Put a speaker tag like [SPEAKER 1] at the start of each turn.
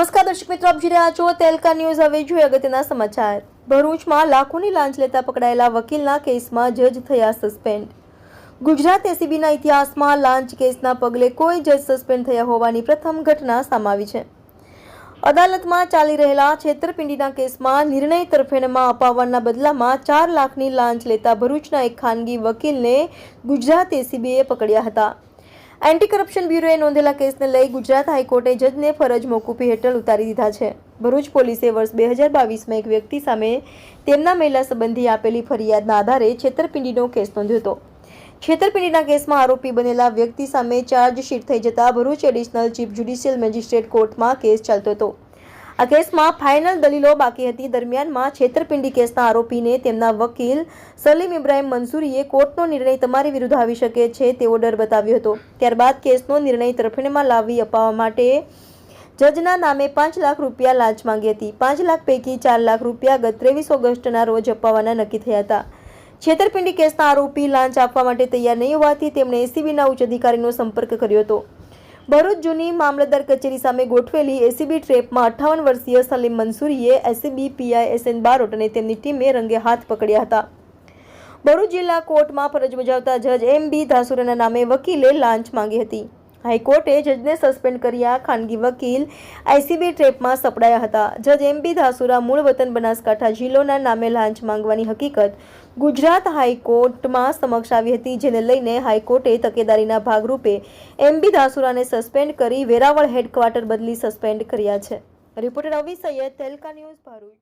[SPEAKER 1] નમસ્કાર દર્શક મિત્રો, આપ જોઈ રહ્યા છો તેલકા ન્યૂઝ. હવે જોઈએ અગત્યના સમાચાર. ભરૂચમાં લાખોની લાંચ લેતા પકડાયેલા વકીલના કેસમાં જજ થયા સસ્પેન્ડ. ગુજરાત એસીબીના ઇતિહાસમાં લાંચ કેસના પગલે કોઈ જજ સસ્પેન્ડ થયા હોવાની પ્રથમ ઘટના સામાવી છે. અદાલતમાં ચાલી રહેલા છેતરપિંડીના કેસમાં નિર્ણય તરફેણમાં અપાવવાના બદલામાં ચાર લાખની લાંચ લેતા ભરૂચના એક ખાનગી વકીલને ગુજરાત એસીબીએ પકડ્યા હતા. એન્ટી કરપ્શન બ્યુરોએ નોંધેલા કેસને લઈ ગુજરાત હાઈકોર્ટે જજને ફરજ મોકૂફી હેઠળ ઉતારી દીધા છે. ભરૂચ પોલીસે વર્ષ બે હજાર બાવીસમાં એક વ્યક્તિ સામે તેમના મહિલા સંબંધી આપેલી ફરિયાદના આધારે છેતરપિંડીનો કેસ નોંધ્યો હતો. છેતરપિંડીના કેસમાં આરોપી બનેલા વ્યક્તિ સામે ચાર્જશીટ થઈ જતા Bharuch additional chief judicial magistrate કોર્ટમાં કેસ ચાલતો હતો. આ કેસમાં ફાઇનલ દલીલો બાકી હતી. દરમિયાનમાં છેતરપિંડી કેસના આરોપીને તેમના વકીલ સલીમ ઇબ્રાહિમ મંસૂરીએ કોર્ટનો નિર્ણય તમારી વિરુદ્ધ આવી શકે છે તેવો ડર બતાવ્યો હતો. ત્યારબાદ કેસનો નિર્ણય તરફેણમાં લાવી અપાવવા માટે જજના નામે પાંચ લાખ રૂપિયા લાંચ માંગી હતી. પાંચ લાખ પૈકી ચાર લાખ રૂપિયા ગત ત્રેવીસ ઓગસ્ટના રોજ અપાવવાના નક્કી થયા હતા. છેતરપિંડી કેસના આરોપી લાંચ આપવા માટે તૈયાર નહીં હોવાથી તેમણે એસીબીના ઉચ્ચ અધિકારીનો સંપર્ક કર્યો હતો. ભરૂચ જૂની મામલતદાર કચેરી સામે ગોઠવેલી એસીબી ટ્રેપમાં અઠ્ઠાવન વર્ષીય Salim મંસૂરીએ ACB, PI S N Barot અને તેમની ટીમે રંગે હાથ પકડ્યા હતા. ભરૂચ જિલ્લા કોર્ટમાં ફરજ બજાવતા જજ એમ બી ધાસુરાના નામે વકીલે લાંચ માંગી હતી. હાઈકોર્ટે જજને સસ્પેન્ડ કર્યા. ખાનગી વકીલ આઈસીબી ટ્રેપમાં સપડાયા હતા. જજ એમ બી ધાસુરા મૂળ વતન બનાસકાંઠા જિલ્લોના નામે લાંચ માંગવાની હકીકત ગુજરાત હાઈકોર્ટમાં સમક્ષ આવી હતી, જેને લઈને હાઈકોર્ટે તકેદારીના ભાગરૂપે એમ બી ધાસુરાને સસ્પેન્ડ કરી વેરાવળ હેડક્વાર્ટર બદલી સસ્પેન્ડ કર્યા છે. Reporter Avi Saiyed તેલકા news Bharuch.